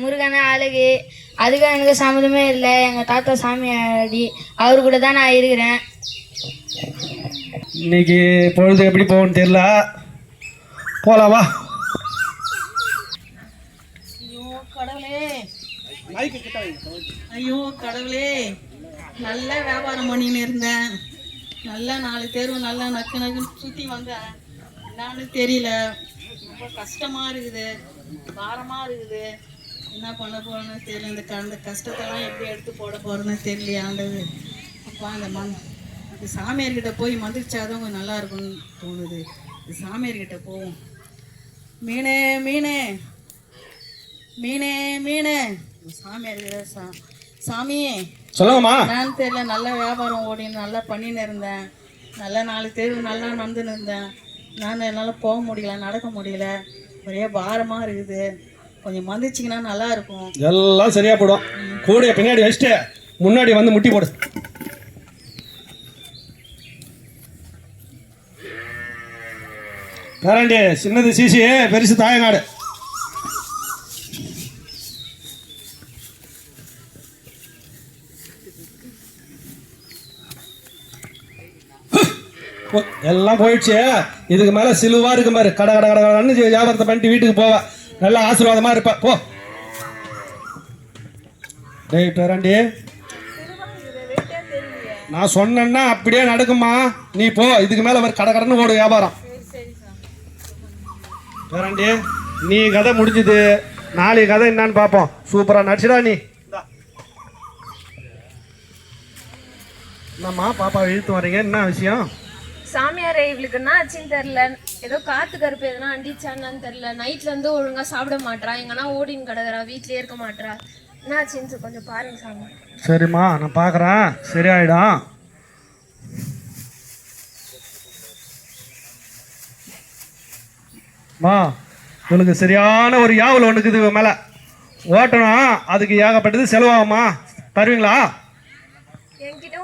முருகன் அழகு அதுக்கும் எனக்கு சம்மந்தமே இல்லை. எங்கள் தாத்தா சாமியாடி அவர் கூட தான் நான் இருக்கிறேன். இன்னைக்கு பொழுது எப்படி போகும்னு தெரியல. போலாம் வா. ஐயோ கடவுளே. ஐயோ கடவுளே. நல்ல வியாபாரம் பண்ணின்னு இருந்தேன். நல்லா நாலு தெருவு நல்லா நக்கு நக்குன்னு சுற்றி வந்தேன். என்னன்னு தெரியல. ரொம்ப கஷ்டமா இருக்குது. பாரமா இருக்குது. என்ன பண்ண போறேன்னு தெரியல. இந்த இந்த கஷ்டத்தெல்லாம் எப்படி எடுத்து போட போறேன்னு தெரியல ஆண்டது அப்பா இந்த மண் இந்த சாமியார்கிட்ட போய் மந்திரிச்சாதான் கொஞ்சம் நல்லா இருக்கும்னு தோணுது. இந்த சாமியார்கிட்ட போவோம். மீனே மீனே மீனே மீனே. சாமியார் இருக்கிற சா சாமியே சொல்லுங்கம்மா. என்னன்னு தெரியல. நல்ல வியாபாரம் ஓடின்னு நல்லா பண்ணின்னு இருந்தேன். நல்லா நாலு தெருவு நல்லா நடந்துன்னு இருந்தேன். நான் என்னால் போக முடியல நடக்க முடியல. ஒரே பாரமாக இருக்குது. கொஞ்சம் மந்திச்சிங்கன்னா நல்லா இருக்கும் எல்லாம் சரியா போடும். கூடைய பின்னாடி வச்சுட்டு முன்னாடி வந்து முட்டி போடு. பேராண்டி சின்னது சிசி பெருசு தாயநாடு எல்லாம் போயிடுச்சு. இதுக்கு மேல சிலுவா இருக்கு பாரு. கடை கட கட கடன்னு வியாபாரத்தை பண்ணிட்டு வீட்டுக்கு போவ. நல்லா ஆசீர்வாதமா இருப்ப. போ. டேய் பேராண்டி நான் சொன்னேன்னா அப்படியே நடக்குமா நீ போ. இதுக்கு மேல ஒரு கடை கடன்னு ஓடு வியாபாரம். பேராண்டி நீ கதை முடிஞ்சுது. நாளைக்கு கதை என்னன்னு பார்ப்போம் சூப்பரா நடிச்சிடா நீ. என்னம்மா பாப்பா இழுத்து வரீங்க என்ன விஷயம்? சாமியார் இவளுக்கு என்ன ஆச்சுன்னு தெரில ஏதோ காத்து கருப்பு எதனா அண்டிச்சான்னு தெரில நைட்ல இருந்து ஒழுங்கா சாப்பிட மாட்றா. எங்கன்னா ஓடின்னு கிடக்குறா வீட்லயே இருக்க மாட்றா. என்ன ஆச்சுன்னு கொஞ்சம் பாருங்க சாமி. சரிம்மா நான் பார்க்குறேன் சரியாயிடும் மா உனக்கு சரியான ஒரு யாவல் ஒன்றுக்கு இது மேலே. ஓட்டணும். அதுக்கு ஏகப்பட்டது செலவாகுமா தருவீங்களா? என்கிட்ட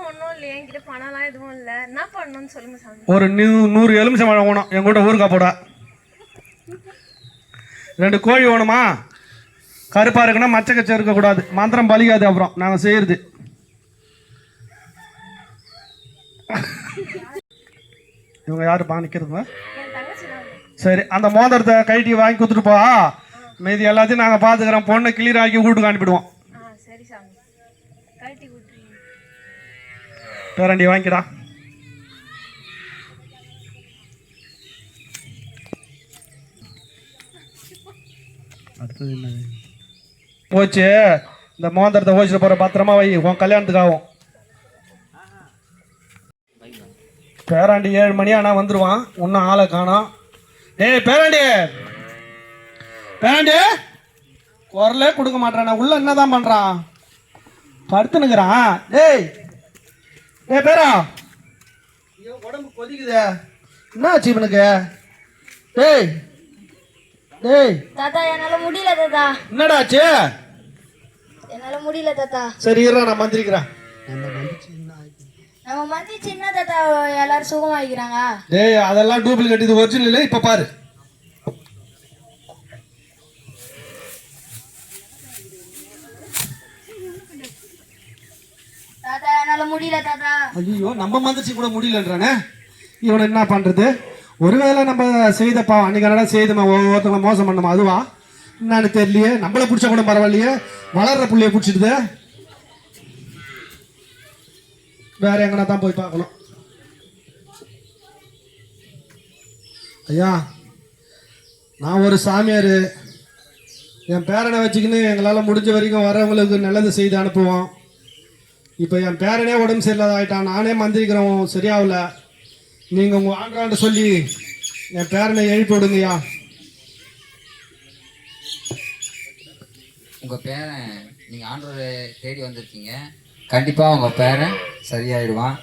இல்லை என்கிட்ட பணம்லாம் எதுவும் இல்லை. என்ன பண்ணணும்னு சொல்லுங்க சாமி. ஒரு நூ நூறு எலுமிச்சம் பழம் வேணும். என் கூட ஊருக்கா போட ரெண்டு கோழி வேணுமா? கருப்பாக இருக்குன்னா மச்ச கச்சை இருக்கக்கூடாது. மந்திரம் பலிக்காது அப்புறம். நாங்கள் செய்கிறது இவங்க தங்கச்சி தான். சரி அந்த மோதிரத்தை கைட்டி வாங்கி கொடுத்துட்டு போ. மீதி எல்லாத்தையும் நாங்கள் பார்த்துக்கிறோம் பொண்ணை கிளியர் ஆக்கி வீட்டுக்கு அனுப்பிடுவோம் ஆ சரி சாமி கழட்டி விட்டுறீங்க பேரண்டி வாங்கிடா அடுத்தது என்னது போச்சு. இந்த மோந்திரத்தை ஓசிட்டு போற பத்திரமா வை. உன் கல்யாணத்துக்கு ஆகும் பேராண்டி ஏழு மணி ஆனா வந்துருவான். இன்னும் ஆளை காணோம். டேய் பேராண்டி. பேராண்டி. குரலே கொடுக்க மாட்டான் நான் உள்ள என்னதான் பண்றான்? படுத்துனுக்குறான். டேய். டேய் பேரா. ஐயோ உடம்பு கொதிக்குதே. என்ன ஆச்சு இவனுக்கு? டேய் டேய். தாத்தா என்னால் முடியல தாத்தா. என்னடா ஆச்சு? என்னால் முடியல தாத்தா. சரி இருடா நான் மந்திரிக்கிறேன். நம்ம மந்தி சின்ன தாத்தா? எல்லாரும் சுகமாகிக்கிறாங்க டேய் அதெல்லாம் டூப்ளிகேட் இது ஒரிஜினல் இல்லை இப்போ பாரு தாத்தா என்னால் முடியல தாத்தா. ஐயோ நம்ம மந்திரிச்சு கூட முடியலன்றானே? இவனை என்ன பண்றது? ஒருவேளை நம்ம செய்த பாவம் அன்னைக்கு என்னடா செய்தோமா ஒவ்வொருத்தவங்க மோசம் பண்ணோமா அதுவா? என்னன்னு தெரியலையே. நம்மளை பிடிச்ச கூட பரவாயில்லையே. வளர்ற புள்ளைய பிடிச்சிடுது வேற எங்கன்னா தான் போய் பார்க்கணும். ஐயா நான் ஒரு சாமியார். என் பேரனை வச்சுக்கின்னு எங்களால் முடிஞ்ச வரைக்கும் வரவங்களுக்கு நல்லது செய்து அனுப்புவோம். இப்போ என் பேரனே உடம்பு சரியில்லாத ஆயிட்டான் நானே மந்திரிக்கிறோம். சரியாகல. நீங்கள் உங்கள் ஆண்டாண்ட சொல்லி என் பேரனை எழுப்பி விடுங்கய்யா. உங்கள் பேரன் நீங்கள் ஆண்டவரை தேடி வந்திருக்கீங்க. கண்டிப்பாக உங்கள் பேரன் சரியாயிடுவான்.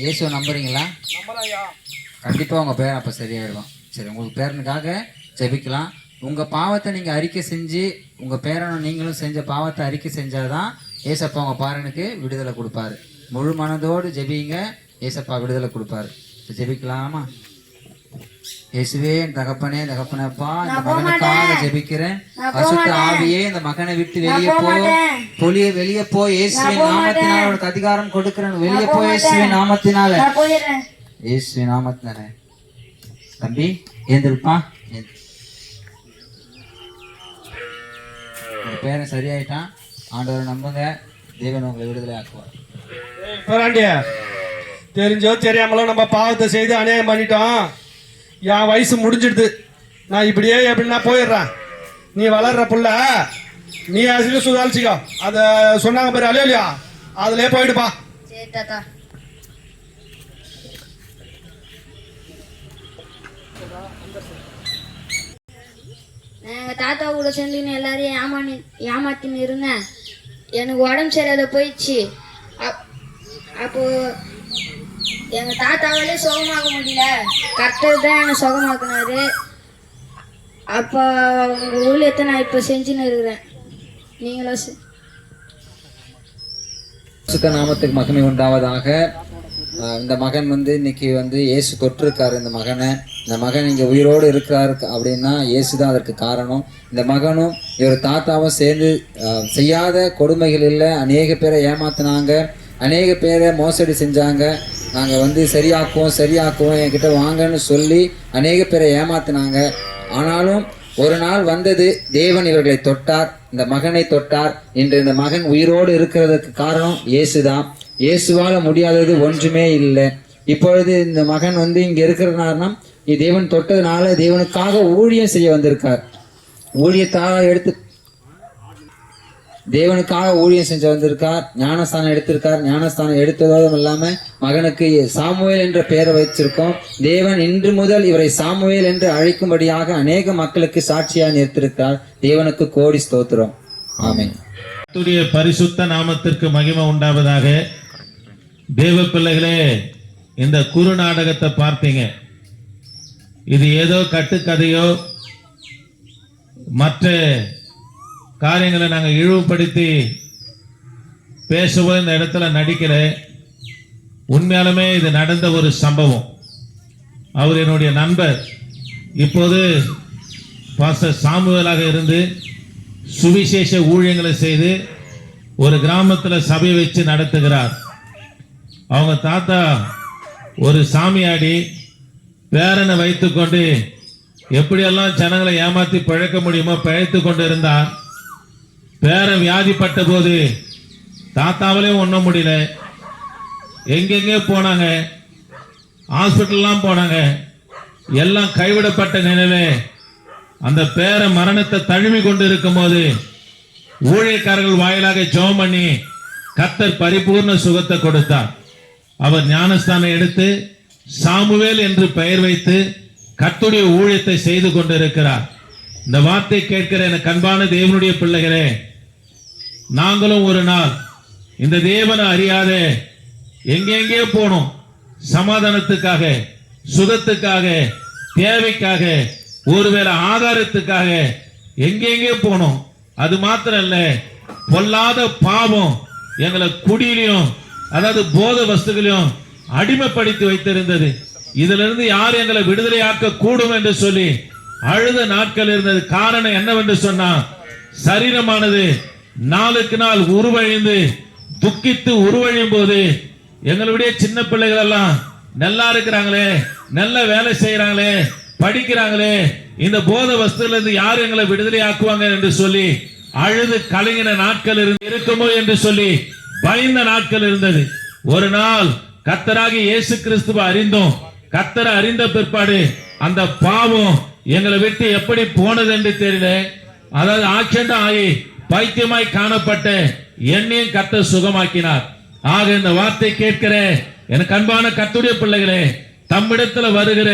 இயேசுவை நம்புறீங்களா? கண்டிப்பாக உங்கள் பேரன் அப்போ சரியாயிடுவான். சரி உங்களுக்கு பேரனுக்காக ஜெபிக்கலாம். உங்கள் பாவத்தை நீங்கள் அறிக்கை செஞ்சு உங்கள் பேரனும் நீங்களும் செஞ்ச பாவத்தை அறிக்கை செஞ்சாதான் ஏசப்பா உங்கள் பேரனுக்கு விடுதலை கொடுப்பாரு. முழு மனதோடு ஜெபிங்க ஏசப்பா விடுதலை கொடுப்பாரு. ஜெபிக்கலாமா? இயேசுவே என் தகப்பனே தகப்பனப்பா இந்த மகனுக்காக ஜெபிக்கிறேன். பசுத்த ஆவியே இந்த மகனை விட்டு வெளியே போ. பொலிய வெளியே போ இயேசுவின் நாமத்தினால அவனுக்கு அதிகாரம் கொடுக்கிறேன். வெளியே போ இயேசுவின் நாமத்தினால. இயேசுவின் நாமத்தினால. தம்பி ஏந்திருப்பா. பேரன் சரியாயிட்டான். ஆண்டவரை நம்புங்க. தேவன் உங்களை விடுதலை ஆக்குவார். பேராண்டிய தெரிஞ்சோ தெரியாமலோ நம்ம பாவத்தை செய்து அநியாயம் பண்ணிட்டோம். என் வயசு முடிஞ்சிடுது. நான் இப்படியே எப்படின்னா போயிடுறேன். நீ வளர்ற புள்ள நீ அசிக்க சுதாரிச்சிக்கோ. அதை சொன்னாங்க பாரு அலையோ இல்லையா அதுலயே போயிடுப்பா எங்கள் தாத்தா. கூட சேர்ந்துன்னு எல்லாரையும் ஏமாணி ஏமாத்தின்னு இருந்தேன். எனக்கு உடம்பு சரியாத போயிடுச்சு. அப்- அப்போ எங்கள் தாத்தாவாலே சுகமாக்க முடியல. கரெக்டாக தான் என்னை சுகமாக்குனாரு. அப்போ உங்கள் ஊழியத்தை நான் இப்போ செஞ்சுன்னு இருக்கிறேன். நீங்களும் சுத்த நாமத்துக்கு மகிமை உண்டாவதாக. இந்த மகன் வந்து இன்னைக்கு வந்து இயேசு தொட்டிருக்காரு இந்த மகனை. இந்த மகன் இங்கே உயிரோடு இருக்கிறார் அப்படின்னா இயேசு தான் அதற்கு காரணம். இந்த மகனும் இவர் தாத்தாவும் சேர்ந்து செய்யாத கொடுமைகள் இல்லை. அநேக பேரை ஏமாத்தினாங்க. அநேக பேரை மோசடி செஞ்சாங்க. நாங்கள் வந்து சரியாக்குவோம் சரியாக்குவோம் என்கிட்ட வாங்கன்னு சொல்லி அநேக பேரை ஏமாத்தினாங்க. ஆனாலும் ஒரு நாள் வந்தது தேவன் இவர்களை தொட்டார் இந்த மகனை தொட்டார். இன்று இந்த மகன் உயிரோடு இருக்கிறதுக்கு காரணம் இயேசுதான். இயேசுவால் முடியாதது ஒன்றுமே இல்லை. இப்பொழுது இந்த மகன் வந்து இங்கே இருக்கிறனார்னா தேவன் தொட்டதுனால தேவனுக்காக ஊழியம் செய்ய வந்திருக்கார். ஊழியத்தாக எடுத்து தேவனுக்காக ஊழியம் செஞ்சு வந்திருக்கார். ஞானஸ்தானம் எடுத்திருக்கார். ஞானஸ்தானம் எடுத்ததோடும் இல்லாம மகனுக்கு சாமுவேல் என்ற பெயரை வைச்சிருக்கோம் தேவன் இன்று முதல் இவரை சாமுவேல் என்று அழைக்கும்படியாக அநேக மக்களுக்கு சாட்சியாக நிறுத்திருக்கிறார். தேவனுக்கு கோடி ஸ்தோத்திரம். ஆமேன். பரிசுத்த நாமத்திற்கு மகிமை உண்டாவதாக தேவ பிள்ளைகளே இந்த குறு நாடகத்தை பார்த்தீங்க. இது ஏதோ கட்டுக்கதையோ. மற்ற காரியங்களை நாங்கள் இழிவுபடுத்தி பேசவோ இந்த இடத்துல நடிக்கல. உண்மையாலுமே இது நடந்த ஒரு சம்பவம். அவர் என்னுடைய நண்பர். இப்போது பாச சாமுவேலாக இருந்து சுவிசேஷ ஊழியங்களை செய்து ஒரு கிராமத்தில் சபை வச்சு நடத்துகிறார். அவங்க தாத்தா ஒரு சாமியாடி பேரனை வைத்துக்கொண்டு எப்படியெல்லாம் ஜனங்களை ஏமாத்தி பிழைக்க முடியுமோ பிழைத்து கொண்டு இருந்தார் பேரன் வியாதிப்பட்ட போது தாத்தாவிலையும் ஒன்றும் முடியல. எங்கெங்கே போனாங்க? ஹாஸ்பிட்டல்லாம் போனாங்க. எல்லாம் கைவிடப்பட்ட நிலையிலே அந்த பேர மரணத்தை தழுவி கொண்டு இருக்கும்போது ஊழியக்காரர்கள் வாயிலாக ஜோம் பண்ணி கத்தர் பரிபூர்ண சுகத்தை கொடுத்தார். அவர் ஞானஸ்தானம் எடுத்து சாமுவேல் என்று பெயர் வைத்து கத்துடைய ஊழியத்தை செய்து கொண்டிருக்கிறார். இந்த வார்த்தை கேட்கிற எனக்கு அன்பான தேவனுடைய பிள்ளைகளே நாங்களும் ஒரு நாள் இந்த தேவனை அறியாத எங்கெங்கே போனோம்? சமாதானத்துக்காக சுகத்துக்காக தேவைக்காக ஒருவேளை ஆதாரத்துக்காக எங்கெங்கே போனோம்? அது மாத்திரம் இல்ல பொல்லாத பாவம் எங்களை குடியிலையும் அதாவது போத வஸ்துகளையும் அடிமைப்படுத்தி வைத்திருந்தது. இதுல இருந்து யார் எங்களை விடுதலையாக்க கூடும் என்று சொல்லி அழுத நாட்கள் இருந்தது. காரணம் என்னவென்று சொன்னா சரீரமானது நாளுக்கு நாள் உருவழிந்து துக்கித்து உருவழியும் போது எங்களுடைய சின்ன பிள்ளைகள் எல்லாம் நல்லா இருக்கிறாங்களே நல்ல வேலை செய்யறாங்களே படிக்கிறாங்களே இந்த போத வஸ்துல இருந்து யார் எங்களை விடுதலை ஆக்குவாங்க என்று சொல்லி அழுது கலங்கின நாட்கள் இருந்து இருக்குமோ என்று சொல்லி பயந்த நாட்கள் இருந்தது. ஒரு நாள் கத்தராகி இயேசு கிறிஸ்துவ அறிந்தோம். கத்தரை அறிந்த பிற்பாடு அந்த பாவம் எங்களை விட்டு எப்படி போனது என்று தெரியல. அதாவது ஆக்சிடென்ட் ஆகி பைத்தியமாய் காணப்பட்ட என்னையும் கத்த சுகமாக்கினார். ஆக இந்த வார்த்தை கேட்கிற எனக்கு அன்பான கத்துடைய பிள்ளைகளே தம்மிடத்துல வருகிற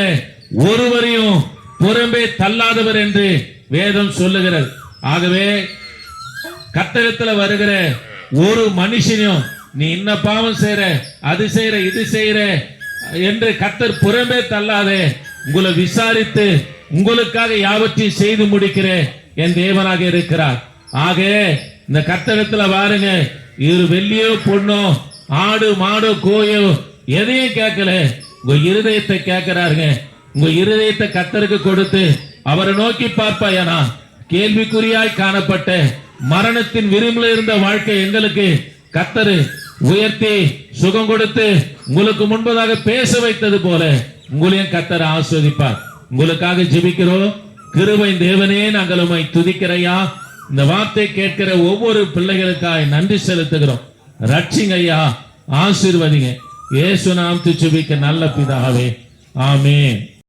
ஒருவரையும் புறம்பே தள்ளாதவர் என்று வேதம் சொல்லுகிறது. ஆகவே கத்தகத்துல வருகிற ஒரு மனுஷனையும் நீ என்ன பாவம் செய்யற அது செய்யற இது செய்யற என்று கத்தர் புறமே தள்ளாதே. உங்களை விசாரித்து உங்களுக்காக யாவற்றையும் செய்து முடிக்கிற என் தேவனாக இருக்கிறார். ஆக இந்த கத்தகத்துல பாருங்க இரு வெள்ளியோ பொண்ணோ ஆடு மாடோ கோயோ எதையும் கேட்கல. உங்க இருதயத்தை கேட்கிறாருங்க. உங்க இருதயத்தை கத்தருக்கு கொடுத்து அவரை நோக்கி பார்ப்பாயானா. கேள்விக்குறியாய் காணப்பட்ட மரணத்தின் விரும்பில் இருந்த வாழ்க்கை எங்களுக்கு கத்தரு உயர்த்தி சுகம் கொடுத்து உங்களுக்கு முன்பதாக பேச வைத்தது போல உங்களையும் கத்தர் ஆஸ்வதிப்பார். உங்களுக்காக ஜெபிக்கிறோம். கிருபை தேவனே நாங்கள் உண்மை துதிக்கிறையா இந்த வார்த்தை கேட்கிற ஒவ்வொரு பிள்ளைகளுக்காய் நன்றி செலுத்துகிறோம். ரட்சிங்க ஐயா ஆசீர்வதிங்க. ஏசு நாம் துச்சுபிக்க நல்ல பிதாவே. ஆமே